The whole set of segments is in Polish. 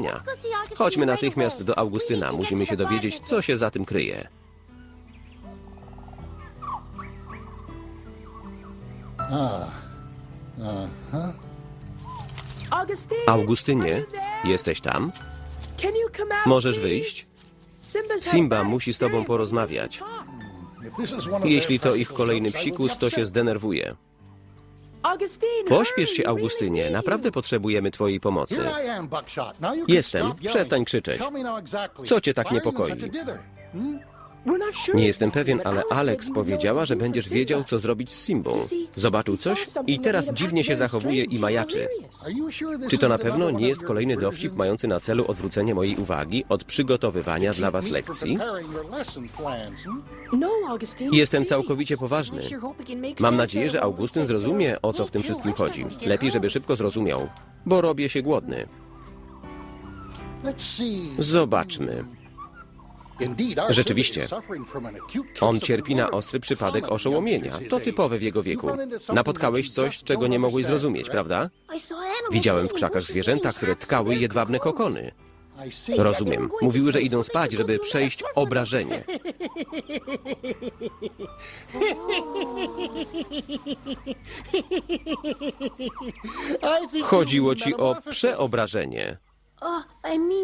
znaczenia. Chodźmy natychmiast do Augustyna. Musimy się dowiedzieć, co się za tym kryje. Augustynie, jesteś tam? Możesz wyjść? Simba musi z tobą porozmawiać. Jeśli to ich kolejny psikus, to się zdenerwuje. Pośpiesz się, Augustynie. Naprawdę potrzebujemy twojej pomocy. Jestem. Przestań krzyczeć. Co cię tak niepokoi? Nie jestem pewien, ale Alex powiedziała, że będziesz wiedział, co zrobić z Simbą. Zobaczył coś i teraz dziwnie się zachowuje i majaczy. Czy to na pewno nie jest kolejny dowcip mający na celu odwrócenie mojej uwagi od przygotowywania dla was lekcji? Jestem całkowicie poważny. Mam nadzieję, że Augustyn zrozumie, o co w tym wszystkim chodzi. Lepiej, żeby szybko zrozumiał, bo robię się głodny. Zobaczmy. Rzeczywiście. On cierpi na ostry przypadek oszołomienia. To typowe w jego wieku. Napotkałeś coś, czego nie mogłeś zrozumieć, prawda? Widziałem w krzakach zwierzęta, które tkały jedwabne kokony. Rozumiem. Mówiły, że idą spać, żeby przejść obrażenie. Chodziło ci o przeobrażenie.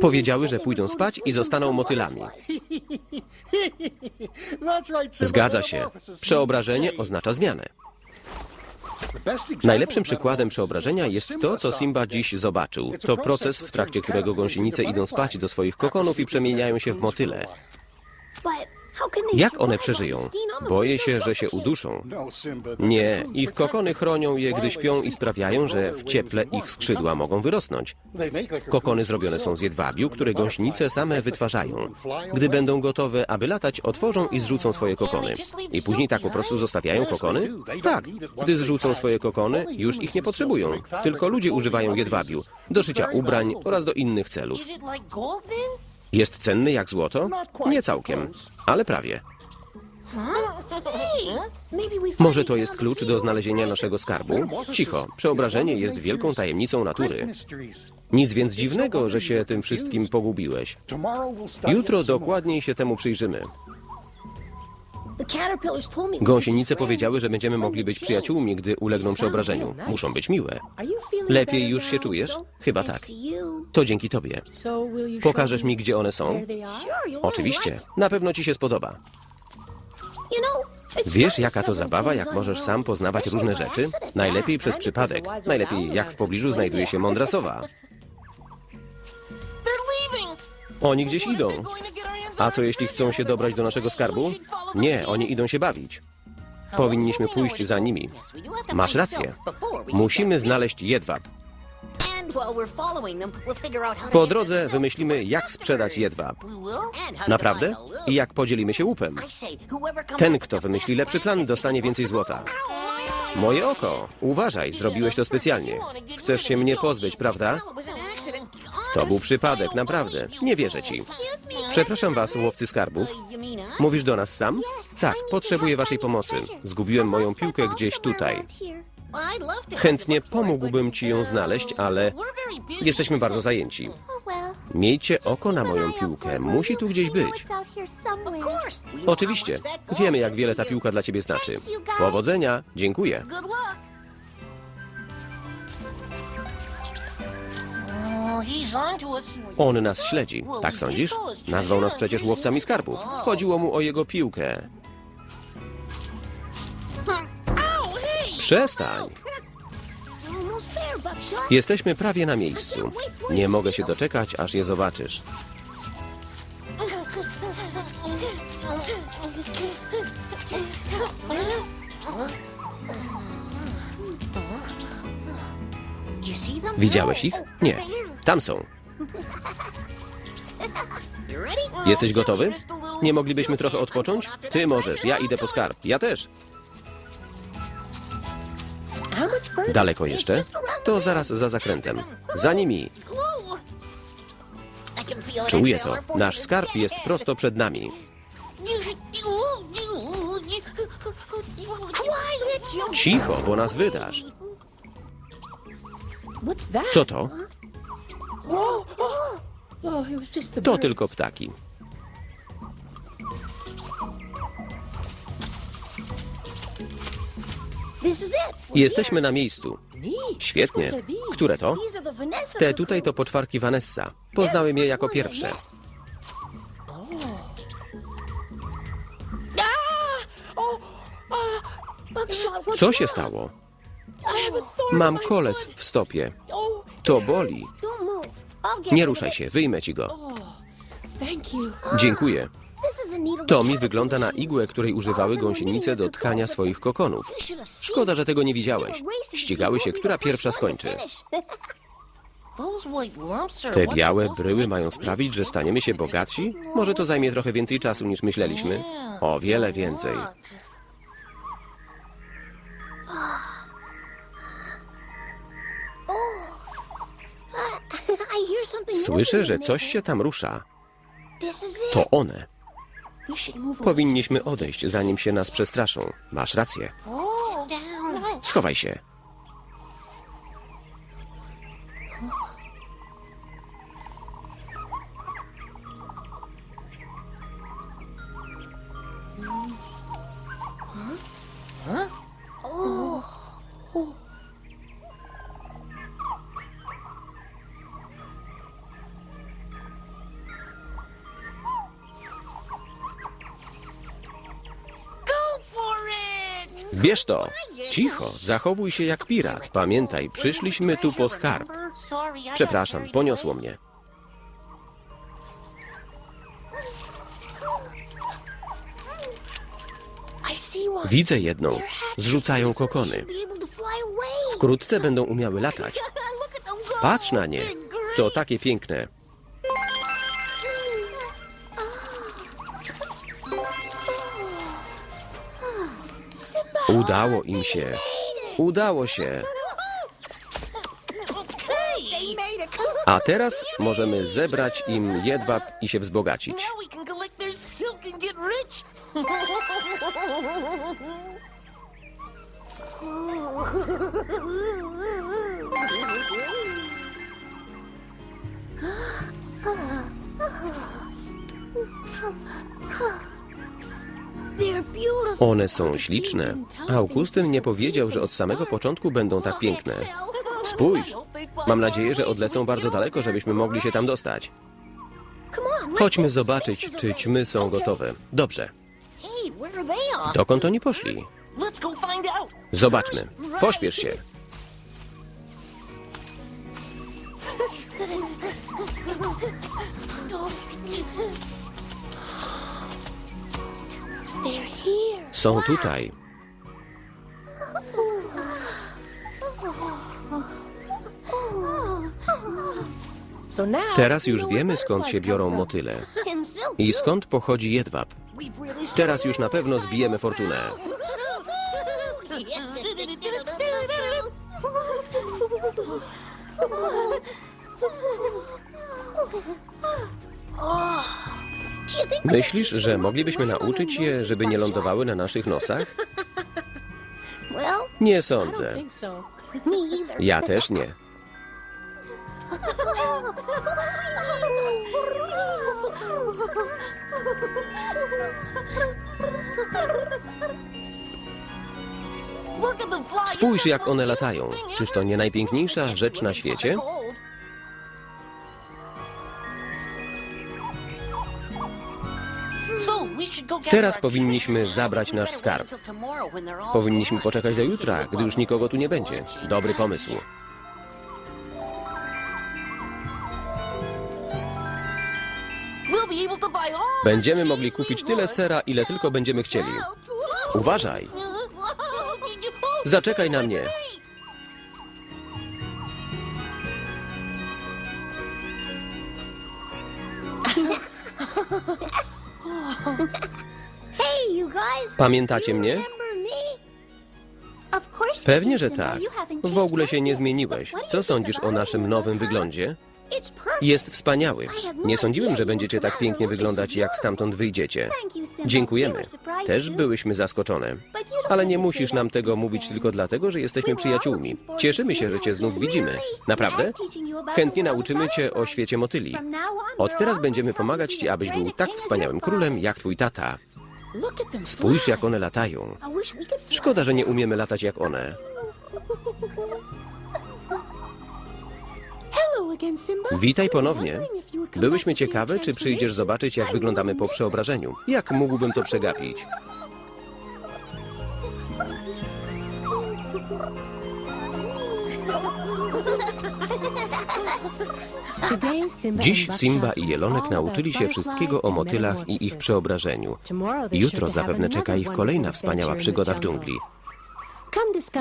Powiedziały, że pójdą spać i zostaną motylami. Zgadza się. Przeobrażenie oznacza zmianę. Najlepszym przykładem przeobrażenia jest to, co Simba dziś zobaczył. To proces, w trakcie którego gąsienice idą spać do swoich kokonów i przemieniają się w motyle. Jak one przeżyją? Boję się, że się uduszą. Nie, ich kokony chronią je, gdy śpią i sprawiają, że w cieple ich skrzydła mogą wyrosnąć. Kokony zrobione są z jedwabiu, które gąsienice same wytwarzają. Gdy będą gotowe, aby latać, otworzą i zrzucą swoje kokony. I później tak po prostu zostawiają kokony? Tak. Gdy zrzucą swoje kokony, już ich nie potrzebują. Tylko ludzie używają jedwabiu do szycia ubrań oraz do innych celów. Jest cenny jak złoto? Nie całkiem, ale prawie. Może to jest klucz do znalezienia naszego skarbu? Cicho, przeobrażenie jest wielką tajemnicą natury. Nic więc dziwnego, że się tym wszystkim pogubiłeś. Jutro dokładniej się temu przyjrzymy. Gąsienice powiedziały, że będziemy mogli być przyjaciółmi, gdy ulegną przeobrażeniu. Muszą być miłe. Lepiej już się czujesz? Chyba tak. To dzięki tobie. Pokażesz mi, gdzie one są? Oczywiście. Na pewno ci się spodoba. Wiesz, jaka to zabawa, jak możesz sam poznawać różne rzeczy? Najlepiej przez przypadek. Najlepiej, jak w pobliżu znajduje się mądra sowa. Oni gdzieś idą. A co jeśli chcą się dobrać do naszego skarbu? Nie, oni idą się bawić. Powinniśmy pójść za nimi. Masz rację. Musimy znaleźć jedwab. Po drodze wymyślimy, jak sprzedać jedwab. Naprawdę? I jak podzielimy się łupem. Ten, kto wymyśli lepszy plan, dostanie więcej złota. Moje oko. Uważaj, zrobiłeś to specjalnie. Chcesz się mnie pozbyć, prawda? To był przypadek, naprawdę. Nie wierzę ci. Przepraszam was, łowcy skarbów. Mówisz do nas sam? Tak, potrzebuję waszej pomocy. Zgubiłem moją piłkę gdzieś tutaj. Chętnie pomógłbym ci ją znaleźć, ale jesteśmy bardzo zajęci. Miejcie oko na moją piłkę. Musi tu gdzieś być. Oczywiście. Wiemy, jak wiele ta piłka dla ciebie znaczy. Powodzenia. Dziękuję. On nas śledzi. Tak sądzisz? Nazwał nas przecież łowcami skarbów. Chodziło mu o jego piłkę. Przestań. Jesteśmy prawie na miejscu. Nie mogę się doczekać, aż je zobaczysz. Widziałeś ich? Nie. Tam są. Jesteś gotowy? Nie moglibyśmy trochę odpocząć? Ty możesz, ja idę po skarb. Ja też. Daleko jeszcze? To zaraz za zakrętem. Za nimi. Czuję to. Nasz skarb jest prosto przed nami. Cicho, bo nas wydasz. Co to? To birds. tylko ptaki. Jesteśmy na miejscu. Świetnie. Które to? Te tutaj to poczwarki Vanessa. Poznałem je jako pierwsze. Co się stało? Mam kolec w stopie. Oh, To boli. Nie ruszaj się, wyjmę ci go. Dziękuję. To mi wygląda na igłę, której używały gąsienice do tkania swoich kokonów. Szkoda, że tego nie widziałeś. Ścigały się, która pierwsza skończy. Te białe bryły mają sprawić, że staniemy się bogatsi? Może to zajmie trochę więcej czasu niż myśleliśmy. O wiele więcej. Słyszę, że coś się tam rusza. To one. Powinniśmy odejść, zanim się nas przestraszą. Masz rację. Oh. Schowaj się. Bierz to. Cicho, zachowuj się jak pirat. Pamiętaj, przyszliśmy tu po skarb. Przepraszam, poniosło mnie. Widzę jedną. Zrzucają kokony. Wkrótce będą umiały latać. Patrz na nie. To takie piękne. Udało im się. Udało się. A teraz możemy zebrać im jedwab i się wzbogacić. One są śliczne. Augustyn nie powiedział, że od samego początku będą tak piękne. Spójrz. Mam nadzieję, że odlecą bardzo daleko, żebyśmy mogli się tam dostać. Chodźmy zobaczyć, czy ćmy są gotowe. Dobrze. Dokąd oni poszli? Zobaczmy. Pośpiesz się. Są tutaj. Teraz już wiemy, skąd się biorą motyle. I skąd pochodzi jedwab. Teraz już na pewno zbijemy fortunę. We Myślisz, że moglibyśmy nauczyć je, żeby nie lądowały na naszych nosach? Nie sądzę. Ja też nie. Spójrz, jak one latają. Czyż to nie najpiękniejsza rzecz na świecie? Teraz powinniśmy zabrać nasz skarb. Powinniśmy poczekać do jutra, gdy już nikogo tu nie będzie. Dobry pomysł. Będziemy mogli kupić tyle sera, ile tylko będziemy chcieli. Uważaj. Zaczekaj na mnie. Pamiętacie mnie? Pewnie, że tak. W ogóle się nie zmieniłeś. Co sądzisz o naszym nowym wyglądzie? Jest wspaniały. Nie sądziłem, że będziecie tak pięknie wyglądać, jak stamtąd wyjdziecie. Dziękujemy. Też byłyśmy zaskoczone. Ale nie musisz nam tego mówić tylko dlatego, że jesteśmy przyjaciółmi. Cieszymy się, że cię znów widzimy. Naprawdę? Chętnie nauczymy cię o świecie motyli. Od teraz będziemy pomagać ci, abyś był tak wspaniałym królem, jak twój tata. Spójrz, jak one latają. Szkoda, że nie umiemy latać jak one. Witaj ponownie. Byłyśmy ciekawe, czy przyjdziesz zobaczyć, jak wyglądamy po przeobrażeniu. Jak mógłbym to przegapić? Dziś Simba i Jelonek nauczyli się wszystkiego o motylach i ich przeobrażeniu. Jutro zapewne czeka ich kolejna wspaniała przygoda w dżungli.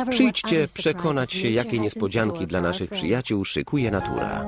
Przyjdźcie przekonać się, jakie niespodzianki dla naszych przyjaciół szykuje natura.